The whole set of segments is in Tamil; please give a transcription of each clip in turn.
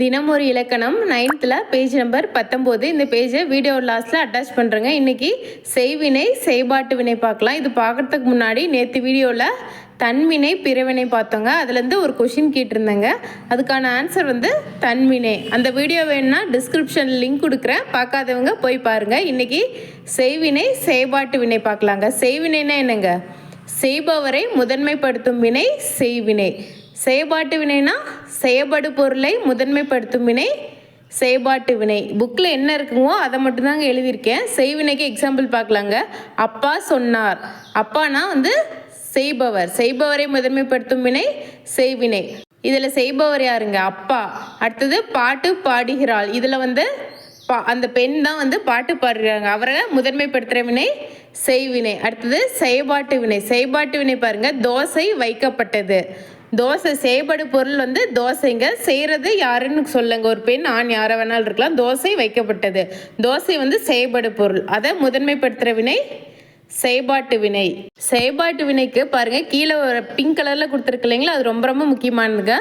தினம் ஒரு இலக்கணம் நைன்த்தில் பேஜ் நம்பர் பத்தொம்போது. இந்த பேஜை வீடியோ லாஸ்ட்டில் அட்டாச் பண்ணுறேங்க இன்றைக்கி செய்வினை செய்பாட்டு வினை பார்க்கலாம். இது பார்க்குறதுக்கு முன்னாடி நேற்று வீடியோவில் தன்வினை பிறவினை பார்த்தோங்க. அதுலேருந்து ஒரு கொஷின் கேட்டிருந்தேங்க. அதுக்கான ஆன்சர் வந்து தன்வினை. அந்த வீடியோ வேணும்னா டிஸ்கிரிப்ஷன் லிங்க் கொடுக்குறேன். பார்க்காதவங்க போய் பாருங்கள் இன்றைக்கி செய்வினை செய்பாட்டு வினை பார்க்கலாங்க. செய்வினைனா என்னங்க? செய்பவரை முதன்மைப்படுத்தும் வினை செய்வினை. செயபாட்டு வினைனா செயபடு பொருளை முதன்மைப்படுத்தும் வினை செயபாட்டு வினை. புக்கில் என்ன இருக்குமோ அதை மட்டும்தாங்க எழுதியிருக்கேன். செய்வினைக்கு எக்ஸாம்பிள் பார்க்கலாங்க. அப்பா சொன்னார். அப்பானா வந்து செய்பவர். செய்பவரை முதன்மைப்படுத்தும் வினை செய்வினை. இதில் செய்பவர் யாருங்க? அப்பா. அடுத்தது பாட்டு பாடுகிறாள். இதில் வந்து பா அந்த பெண் தான் வந்து பாட்டு பாடுறாங்க. அவரை முதன்மைப்படுத்துகிற வினை செய்வினை. அடுத்தது செயபாட்டு வினை. செயபாட்டு வினை பாருங்கள் தோசை வைக்கப்பட்டது. தோசை செய்யப்படு பொருள் வந்து தோசைங்க. செய்கிறது யாருன்னு சொல்லுங்க. ஒரு பெண் ஆண் யாரை வேணாலும் இருக்கலாம். தோசை வைக்கப்பட்டது. தோசை வந்து செய்யப்படு பொருள். அதை முதன்மைப்படுத்துகிற வினை செயபாட்டு வினை. செயபாட்டு வினைக்கு பாருங்கள் கீழே ஒரு பிங்க் கலரில் கொடுத்துருக்கு இல்லைங்களா? அது ரொம்ப ரொம்ப முக்கியமானதுங்க.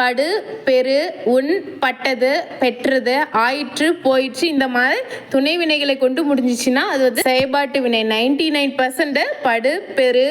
படு பெரு உன் பட்டது பெற்றது ஆயிற்று போயிற்று இந்த மாதிரி துணை வினைகளை கொண்டு முடிஞ்சிச்சுன்னா அது வந்து செயல்பாட்டு வினை. நைன்டி நைன் பர்சன்ட் படு பெரு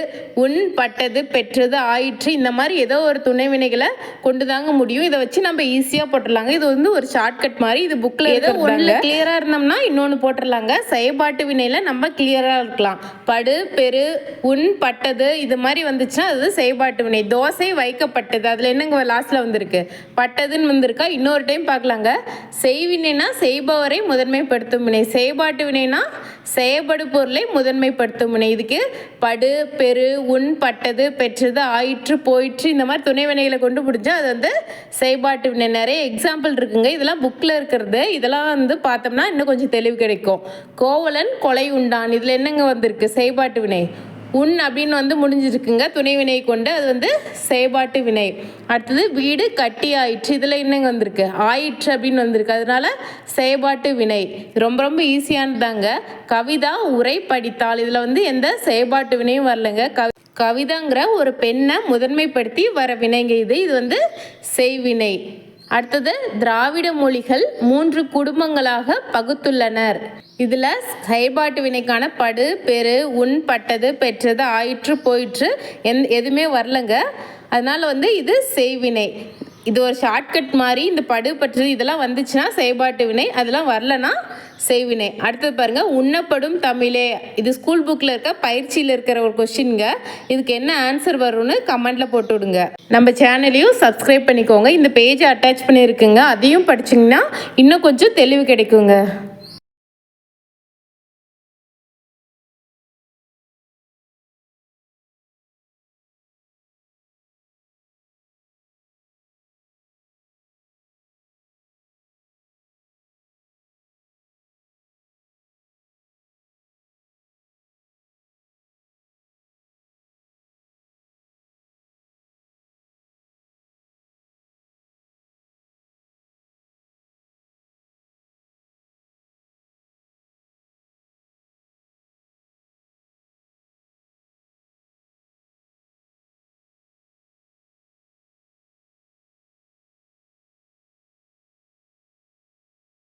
உன் பட்டது பெற்றது ஆயிற்று இந்த மாதிரி ஏதோ ஒரு துணை வினைகளை கொண்டு தாங்க முடியும். இதை வச்சு நம்ம ஈஸியாக போட்டுடலாங்க. இது வந்து ஒரு ஷார்ட்கட் மாதிரி. இது புக்கில் ஏதோ ஒன்று கிளியராக இருந்தோம்னா இன்னொன்று போட்டுடலாங்க. செயல்பாட்டு வினையில் நம்ம கிளியராக இருக்கலாம். படு பெரு உன் பட்டது இது மாதிரி வந்துச்சுன்னா அது செயல்பாட்டு வினை. தோசை வைக்கப்பட்டது. அதில் என்னங்க லாஸ்ட்டில் வந்திருக்கு. பட்டதுன்னு வந்திருக்கா? இன்னொரு டைம் பார்க்கலாங்க. செய்வினைனா செய்பவரை முதன்மைப்படுத்தும் வினை. செயல்பாட்டு வினைனா செயல்படு பொருளை முதன்மைப்படுத்தும் வினை. இதுக்கு படு பெரு உன் பட்டது பெற்றது ஆயிற்று போயிற்று இந்த மாதிரி துணை வினைகளை கொண்டு பிடிச்சா அது வந்து செயல்பாட்டு வினை. நிறைய எக்ஸாம்பிள் இருக்குங்க. இதெல்லாம் புக்கில் இருக்கிறது. இதெல்லாம் வந்து பார்த்தோம்னா இன்னும் கொஞ்சம் தெளிவு கிடைக்கும். கோவலன் கொலை உண்டான். இதில் என்னங்க வந்திருக்கு? செயல்பாட்டு வினை. உன் அப்படின்னு வந்து முடிஞ்சிருக்குங்க. துணை வினை கொண்டு அது வந்து செயல்பாட்டு வினை. அடுத்தது வீடு கட்டி ஆயிற்று. இதில் என்னங்க வந்திருக்கு? ஆயிற்று அப்படின்னு வந்திருக்கு. அதனால செயல்பாட்டு வினை. ரொம்ப ரொம்ப ஈஸியானதாங்க. கவிதா உரை படித்தாள். இதில் வந்து எந்த செயல்பாட்டு வினையும் வரலங்க. கவி கவிதாங்கிற ஒரு பெண்ணை முதன்மைப்படுத்தி வர வினைங்க இது. இது வந்து செய்வினை. அடுத்தது திராவிட மொழிகள் மூன்று குடும்பங்களாக பகுத்துள்ளனர். இதில் செயல்பாட்டு வினைக்கான படு பெரு உன் பட்டது பெற்றது ஆயிற்று போயிற்று எந் எதுவுமே வரலங்க. அதனால் வந்து இது செய்வினை. இது ஒரு ஷார்ட்கட் மாதிரி இந்த படு பற்று இதெல்லாம் வந்துச்சுன்னா செயல்பாட்டு வினை அதெல்லாம் வரலனா செய்வினை. அடுத்தது பாருங்க உண்ணப்படும் தமிழே. இது ஸ்கூல் புக்கில் இருக்க பயிற்சியில் இருக்கிற ஒரு கொஷின்ங்க இதுக்கு என்ன ஆன்சர் வரும்னு கமெண்டில் போட்டு விடுங்க நம்ம சேனலையும் சப்ஸ்கிரைப் பண்ணிக்கோங்க. இந்த பேஜை அட்டாச் பண்ணியிருக்குங்க. அதையும் படிச்சிங்கன்னா இன்னும் கொஞ்சம் தெளிவு கிடைக்குங்க.